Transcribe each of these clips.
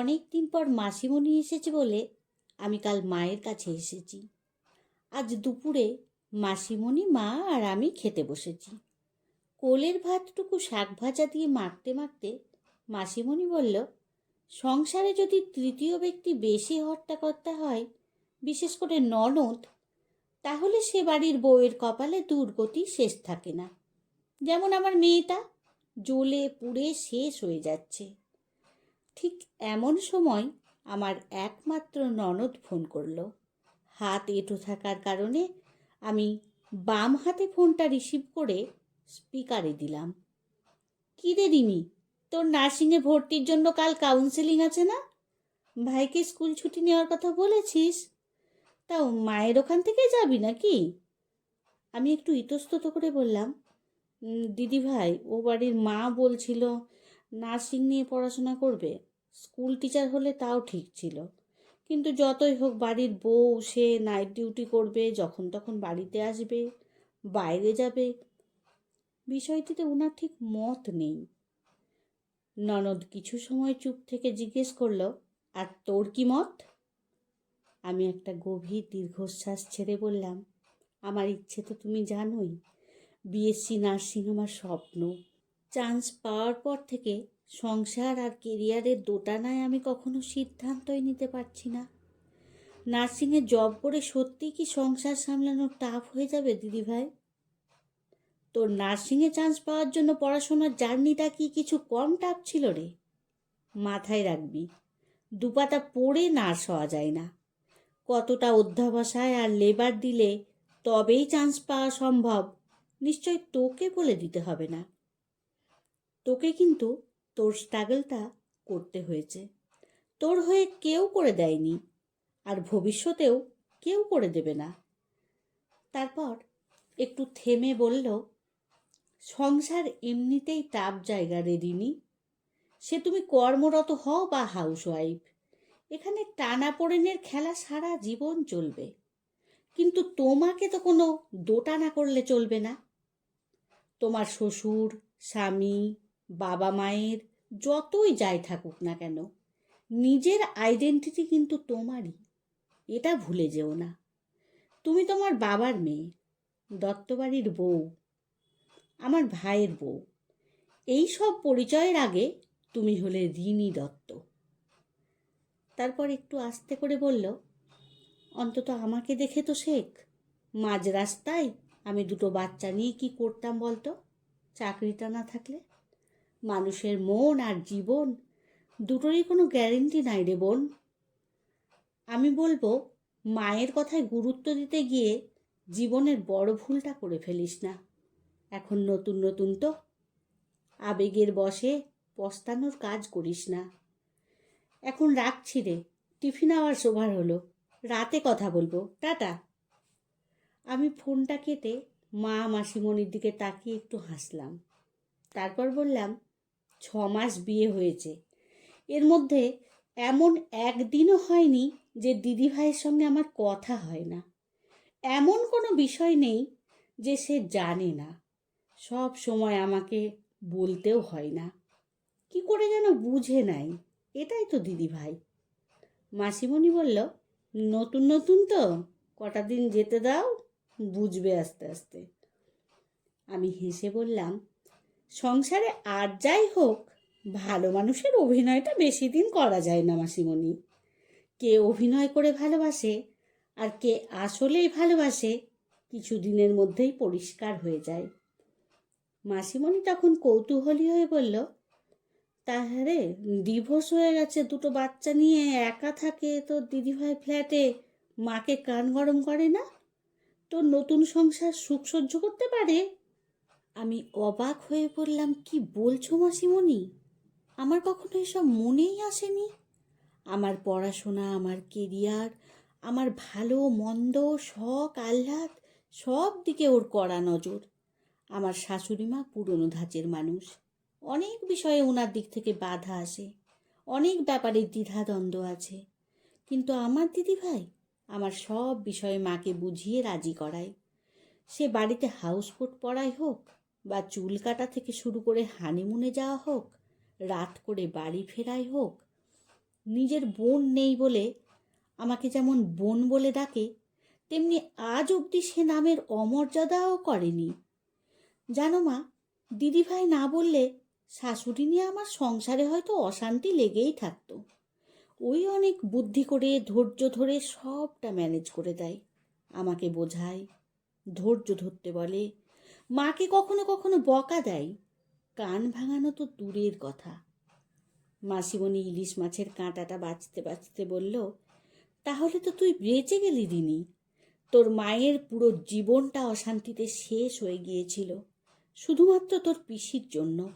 অনেক দিন পর মাসিমণি এসেছে বলে আমি কাল মায়ের কাছে এসেছি। আজ দুপুরে মাসিমণি, মা আর আমি খেতে বসেছি। কোলের ভাতটুকু শাক ভাজা দিয়ে মাখতে মাখতে মাসিমণি বলল, সংসারে যদি তৃতীয় ব্যক্তি বেশি হট্টাকর্তা হয়, বিশেষ করে ননদ, তাহলে সে বাড়ির বউয়ের কপালে দুর্গতি শেষ থাকে না। যেমন আমার মেয়েটা, জ্বলে পুড়ে শেষ হয়ে যাচ্ছে। ঠিক এমন সময় আমার একমাত্র ননদ ফোন করল। হাত এঁটো থাকার কারণে আমি বাম হাতে ফোনটা রিসিভ করে স্পিকারে দিলাম। কী রে রিমি তোর নার্সিংয়ে ভর্তির জন্য কাল কাউন্সেলিং আছে না? ভাইকে স্কুল ছুটি নেওয়ার কথা বলেছিস? তাও মায়ের ওখান থেকে যাবি নাকি? আমি একটু ইতস্তত করে বললাম "উম, দিদি ভাই ও বাড়ির মা বলছিল নার্সিং নিয়ে পড়াশোনা করবে? স্কুল টিচার হলে তাও ঠিক ছিল। কিন্তু যতই হোক বাড়ির বউ, সে নাইট ডিউটি করবে, যখন তখন বাড়িতে আসবে, বাইরে যাবে। বিষয়টিতে ওনার ঠিক মত নেই। ননদ কিছু সময় চুপ থেকে জিজ্ঞেস করল, আর তোর কি মত? আমি একটা গভীর দীর্ঘশ্বাস ছেড়ে বললাম, আমার ইচ্ছে তো তুমি জানোই, বিএসসি নার্সিং আমার স্বপ্ন। চান্স পাওয়ার পর থেকে সংসার আর কেরিয়ারের দোটানায় আমি কখনো সিদ্ধান্তই নিতে পারছি না। নার্সিংয়ে জব করে সত্যিই কি সংসার সামলানো টাফ হয়ে যাবে, দিদিভাই? তোর নার্সিংয়ে চান্স পাওয়ার জন্য পড়াশোনার জার্নিটা কি কিছু কম টাফ ছিল রে? মাথায় রাখবি, দুপাতা পড়ে নার্স হওয়া যায় না। কতটা অধ্যাবসায় আর লেবার দিলে তবেই চান্স পাওয়া সম্ভব। নিশ্চয় তোকে বলে দিতে হবে না। তোকে কিন্তু তোর স্ট্রাগলটা করতে হয়েছে। তোর হয়ে কেউ করে দেয়নি আর ভবিষ্যতেও কেউ করে দেবে না। তারপর একটু থেমে বলল, সংসার এমনিতেই টাপ জায়গা রে রিনি সে তুমি কর্মরত হও বা হাউসওয়াইফ এখানে টানাপোড়েনের খেলা সারা জীবন চলবে। কিন্তু তোমাকে তো কোনো দোটানা করলে চলবে না। তোমার শ্বশুর, স্বামী বাবা মায়ের যতই যাই থাকুক না কেন, নিজের আইডেন্টিটি কিন্তু তোমারই। এটা ভুলে যেও না। তুমি তোমার বাবার মেয়ে, দত্তবাড়ির বউ, আমার ভাইয়ের বউ। এই সব পরিচয়ের আগে তুমি হলে রিনি দত্ত। তারপর একটু আস্তে করে বলল, অন্তত আমাকে দেখে তো শেখ, মাঝ রাস্তায় আমি দুটো বাচ্চা নিয়ে কি করতাম বলতো? চাকরিটা না থাকলে? মানুষের মন আর জীবন দুটোরই কোনো গ্যারেন্টি নাই রে বোন। আমি বলব, মায়ের কথায় গুরুত্ব দিতে গিয়ে জীবনের বড় ভুলটা করে ফেলিস না। এখন নতুন নতুন তো আবেগের বসে পস্তানোর কাজ করিস না। এখন রাখছি রে, টিফিন আওয়ার সোভার হলো। রাতে কথা বলব, টাটা। আমি ফোনটা কেটে মা মাসিমণির দিকে তাকিয়ে একটু হাসলাম। তারপর বললাম ছ মাস বিয়ে হয়েছে। এর মধ্যে এমন একদিনও হয়নি যে দিদিভাইয়ের সঙ্গে আমার কথা হয় না। এমন কোনো বিষয় নেই যে সে জানে না। সব সময় আমাকে বলতেও হয় না। কি করে যেন বুঝে নাই, এটাই তো দিদিভাই। মাসিমণি বলল, নতুন নতুন তো, কটা দিন যেতে দাও, বুঝবে আস্তে আস্তে। আমি হেসে বললাম সংসারে আর যাই হোক, ভালো মানুষের অভিনয়টা বেশি দিন করা যায় না, মাসিমণি। কে অভিনয় করে ভালোবাসে আর কে আসলেই ভালোবাসে কিছু দিনের মধ্যেই পরিষ্কার হয়ে যায়। মাসিমণি তখন কৌতূহলী হয়ে বলল তাহলে ডিভোর্স হয়ে গেছে, দুটো বাচ্চা নিয়ে একা থাকে তো দিদিভাই ফ্ল্যাটে, মাকে কান গরম করে না? তো নতুন সংসার সুখ সহ্য করতে পারে? আমি অবাক হয়ে পড়লাম, কি বলছো মাসিমণি? আমার কখনো এসব মনেই আসেনি। আমার পড়াশোনা, আমার কেরিয়ার, আমার ভালো, মন্দ, শখ, আহ্লাদ, সব দিকে ওর কড়া নজর। আমার শাশুড়ি মা পুরনো ধাঁচের মানুষ। অনেক বিষয়ে ওনার দিক থেকে বাধা আসে। অনেক ব্যাপারে দ্বিধাদ্বন্দ্ব আছে। কিন্তু আমার দিদি ভাই আমার সব বিষয়ে মাকে বুঝিয়ে রাজি করায়। সে বাড়িতে হাউসবোট পড়াই হোক বা চুল কাটা থেকে শুরু করে হানিমুনে যাওয়া হোক, রাত করে বাড়ি ফেরাই হোক, নিজের বোন নেই বলে আমাকে যেমন বোন বলে ডাকে, তেমনি আজ অবধি সে নামের অমর্যাদাও করেনি। জানো মা, দিদিভাই না বললে শাশুড়ি নিয়ে আমার সংসারে হয়তো অশান্তি লেগেই থাকতো। ওই অনেক বুদ্ধি করে, ধৈর্য ধরে সবটা ম্যানেজ করে দেয়। আমাকে বোঝায়, ধৈর্য ধরতে বলে মাকে কখনো কখনো বকা দেয়। কান ভাঙানো তো দূরের কথা। মাসিমণি ইলিশ মাছের কাঁটাটা বাঁচতে বাঁচতে বলল, তাহলে তো তুই বেঁচে গেলি দিনি। তোর মায়ের পুরো জীবনটা অশান্তিতে শেষ হয়ে গিয়েছিল। শুধুমাত্র তোর পিসির জন্য।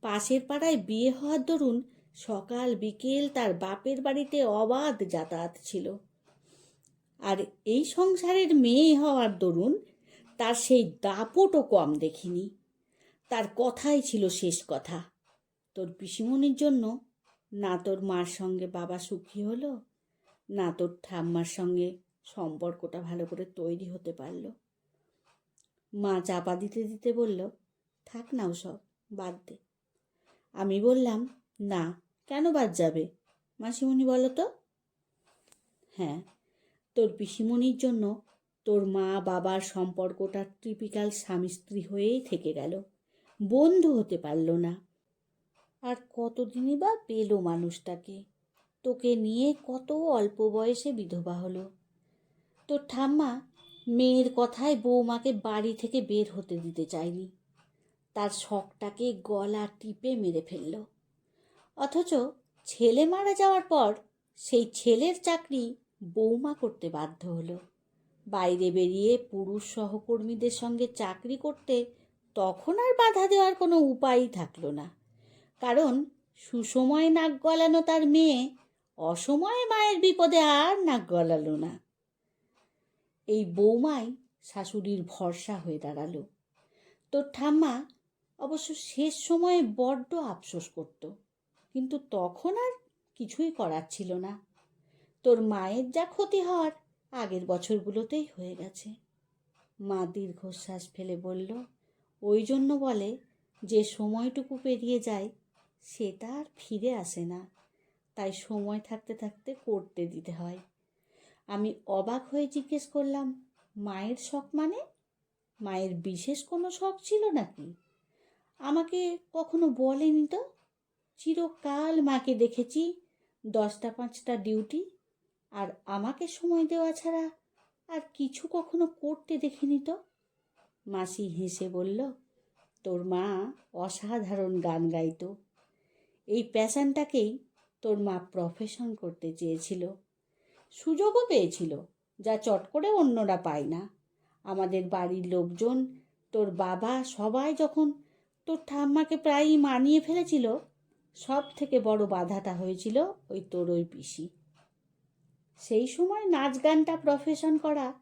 পাশের পাড়ায় বিয়ে হওয়ার দরুন সকাল বিকেল তার বাপের বাড়িতে অবাধ যাতায়াত ছিল। আর এই সংসারের মেয়ে হওয়ার দরুন তার সেই দাপটও কম দেখিনি। তার কথাই ছিল শেষ কথা। তোর পিসিমনির জন্য না তোর মার সঙ্গে বাবা সুখী হলো, না তোর ঠাম্মার সঙ্গে সম্পর্কটা ভালো করে তৈরি হতে পারল। মা চাপা দিতে দিতে বলল, থাক না সব বাদ দে। আমি বললাম, না, কেন বাদ যাবে? মাসিমণি বলো তো? হ্যাঁ তোর পিসিমণির জন্য তোর মা বাবার সম্পর্কটা টিপিক্যাল স্বামী স্ত্রী হয়েই থেকে গেল। বন্ধু হতে পারল না। আর কতদিনই বা পেল মানুষটাকে? তোকে নিয়ে কত অল্প বয়সে বিধবা হলো। তোর ঠাম্মা মেয়ের কথায় বৌমাকে বাড়ি থেকে বের হতে দিতে চায়নি। তার শখটাকে গলা টিপে মেরে ফেলল। অথচ ছেলে মারা যাওয়ার পর সেই ছেলের চাকরি বৌমা করতে বাধ্য হলো। বাইরে বেরিয়ে পুরুষ সহকর্মীদের সঙ্গে চাকরি করতে তখন আর বাধা দেওয়ার কোনো উপায়ই থাকল না। কারণ সুসময়ে নাক গলানো তার মেয়ে, অসময়ে মায়ের বিপদে আর নাক গলালো না। এই বৌমাই শাশুড়ির ভরসা হয়ে দাঁড়াল। তোর ঠাম্মা অবশ্য শেষ সময়ে বড্ড আফসোস করত, কিন্তু তখন আর কিছুই করার ছিল না। তোর মায়ের যা ক্ষতি হওয়ার আগের বছরগুলোতেই হয়ে গেছে। মা দীর্ঘশ্বাস ফেলে বলল, ওই জন্য বলে, যে সময়টুকু পেরিয়ে যায় সেটা আর ফিরে আসে না। তাই সময় থাকতে থাকতে করতে দিতে হয়। আমি অবাক হয়ে জিজ্ঞেস করলাম, মায়ের শখ মানে? মায়ের বিশেষ কোনো শখ ছিল নাকি? আমাকে কখনো বলেনি তো? চিরকাল মাকে দেখেছি দশটা পাঁচটা ডিউটি আর আমাকে সময় দেওয়া ছাড়া আর কিছু কখনো করতে দেখিনি তো। মাসি হেসে বলল, তোর মা অসাধারণ গান গাইতো। এই প্যাশানটাকেই তোর মা প্রফেশন করতে চেয়েছিল। সুযোগও পেয়েছিল যা চট করে অন্যরা পায় না। আমাদের বাড়ির লোকজন, তোর বাবা সবাই যখন তোর ঠাম্মাকে প্রায়ই মানিয়ে ফেলেছিল সব থেকে বড় বাধাটা হয়েছিল ওই তোর ওই পিসি। সেই সময় নাচ গানটা প্রফেশন করা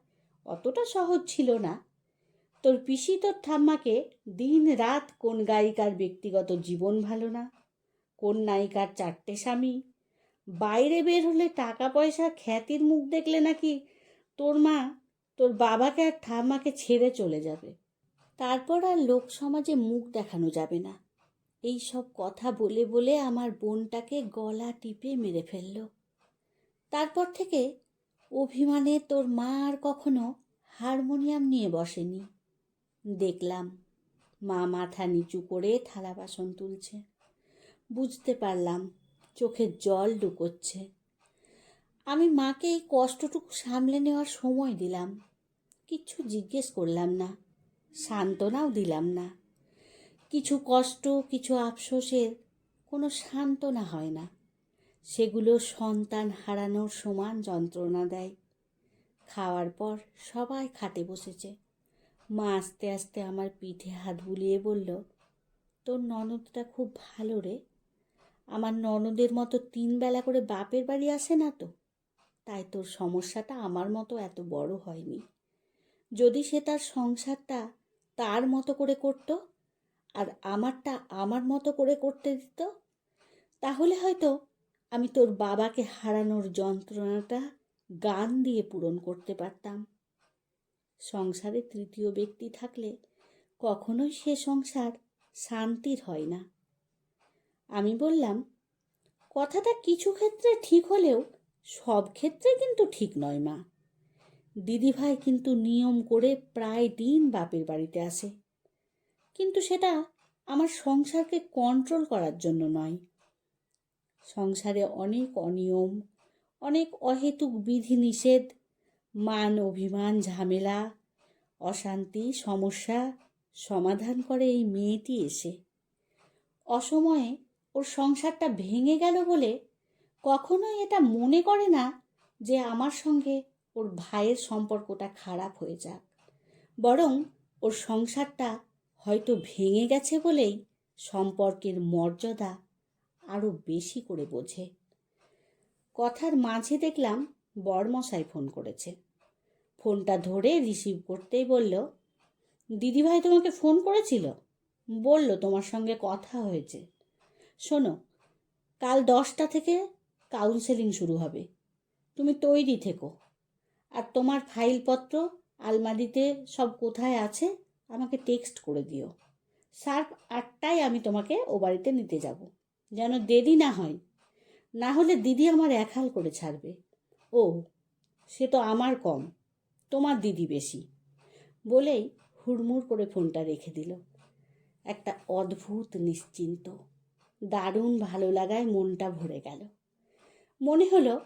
অতটা সহজ ছিল না। তোর পিসি তোর ঠাম্মাকে দিন রাত কোন গায়িকার ব্যক্তিগত জীবন ভালো না, কোন নায়িকার চারটে স্বামী, বাইরে বের হলে টাকা পয়সা খ্যাতির মুখ দেখলে নাকি তোর মা তোর বাবাকে আর ঠাম্মাকে ছেড়ে চলে যাবে। তারপর আর লোক সমাজে মুখ দেখানো যাবে না। এই সব কথা বলে বলে আমার বোনটাকে গলা টিপে মেরে ফেলল। তারপর থেকে অভিমানে তোর মা আর কখনো হারমোনিয়াম নিয়ে বসেনি। দেখলাম মা মাথা নিচু করে থালা বাসন তুলছে। বুঝতে পারলাম চোখের জল লুকোচ্ছে আমি মাকে এই কষ্টটুকু সামলে নেওয়ার সময় দিলাম। কিচ্ছু জিজ্ঞেস করলাম না, সান্ত্বনাও দিলাম না। কিছু কষ্ট, কিছু আফসোসের কোনো সান্ত্বনা হয় না। সেগুলো সন্তান হারানোর সমান যন্ত্রণা দেয়। খাওয়ার পর সবাই খাটে বসেছে। মা আস্তে আস্তে আমার পিঠে হাত বুলিয়ে বলল, তোর ননদটা খুব ভালো রে। আমার ননদের মতো তিন বেলা করে বাপের বাড়ি আসে না তো। তাই তোর সমস্যাটা আমার মতো এত বড় হয়নি। যদি সে তার সংসারটা তার মতো করে করতো আর আমারটা আমার মতো করে করতে দিত, তাহলে হয়তো আমি তোর বাবাকে হারানোর যন্ত্রণাটা গান দিয়ে পূরণ করতে পারতাম। সংসারে তৃতীয় ব্যক্তি থাকলে কখনোই সে সংসার শান্তির হয় না। আমি বললাম, কথাটা কিছু ক্ষেত্রে ঠিক হলেও সব ক্ষেত্রে কিন্তু ঠিক নয় মা। দিদিভাই কিন্তু নিয়ম করে প্রায় দিন বাপের বাড়িতে আসে। কিন্তু সেটা আমার সংসারকে কন্ট্রোল করার জন্য নয়। সংসারে অনেক অনিয়ম, অনেক অহেতুক বিধিনিষেধ, মান অভিমান, ঝামেলা, অশান্তি, সমস্যা সমাধান করে এই মেয়েটি এসে। অসময়ে ওর সংসারটা ভেঙে গেল বলে কখনোই এটা মনে করে না যে আমার সঙ্গে ওর ভাইয়ের সম্পর্কটা খারাপ হয়ে যাক। বরং ওর সংসারটা হয়তো ভেঙে গেছে বলেই সম্পর্কের মর্যাদা আরও বেশি করে বোঝে। কথার মাঝে দেখলাম বড়মশাই ফোন করেছে। ফোনটা ধরে রিসিভ করতেই বলল, দিদিভাই তোমাকে ফোন করেছিল? বলল, তোমার সঙ্গে কথা হয়েছে। শোনো, কাল দশটা থেকে কাউন্সেলিং শুরু হবে। তুমি তৈরি থেকো। আর তোমার ফাইলপত্র, আলমারিতে সব কোথায় আছে, আমাকে টেক্সট করে দিও। শার্প আটটায় আমি তোমাকে ও বাড়িতে নিতে যাব। যেন দেরি না হয়। না হলে দিদি আমার একহাল করে ছাড়বে। ও, সে তো আমার কম, তোমার দিদি বেশি। বলেই হুড়মুড় করে ফোনটা রেখে দিল। একটা অদ্ভুত নিশ্চিন্ত, দারুণ ভালো লাগায় মনটা ভরে গেল। মনে হলো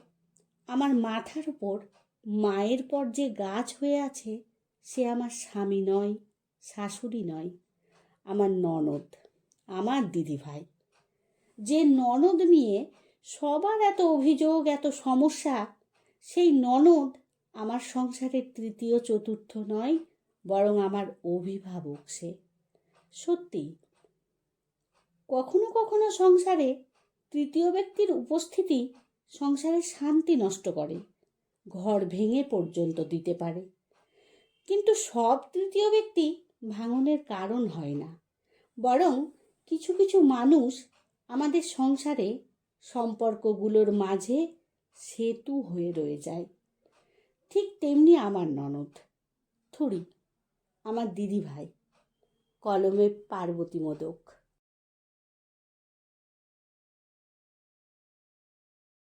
আমার মাথার উপর মায়ের পর যে গাছ হয়ে আছে, সে আমার স্বামী নয়, শাশুড়ি নয়, আমার ননদ, আমার দিদিভাই। যে ননদ নিয়ে সবার এত অভিযোগ, এত সমস্যা, সেই ননদ আমার সংসারের তৃতীয় চতুর্থ নয়, বরং আমার অভিভাবক সে। সত্যি, কখনো কখনো সংসারে তৃতীয় ব্যক্তির উপস্থিতি সংসারে শান্তি নষ্ট করে, ঘর ভেঙে পর্যন্ত দিতে পারে। কিন্তু সব তৃতীয় ব্যক্তি ভাঙনের কারণ হয় না, বরং কিছু কিছু মানুষ আমাদের সংসারে সম্পর্কগুলোর মাঝে সেতু হয়ে রয়ে যায়। ঠিক তেমনি আমার ননদ থুড়ি আমার দিদি ভাই কলমে পার্বতী মোদক।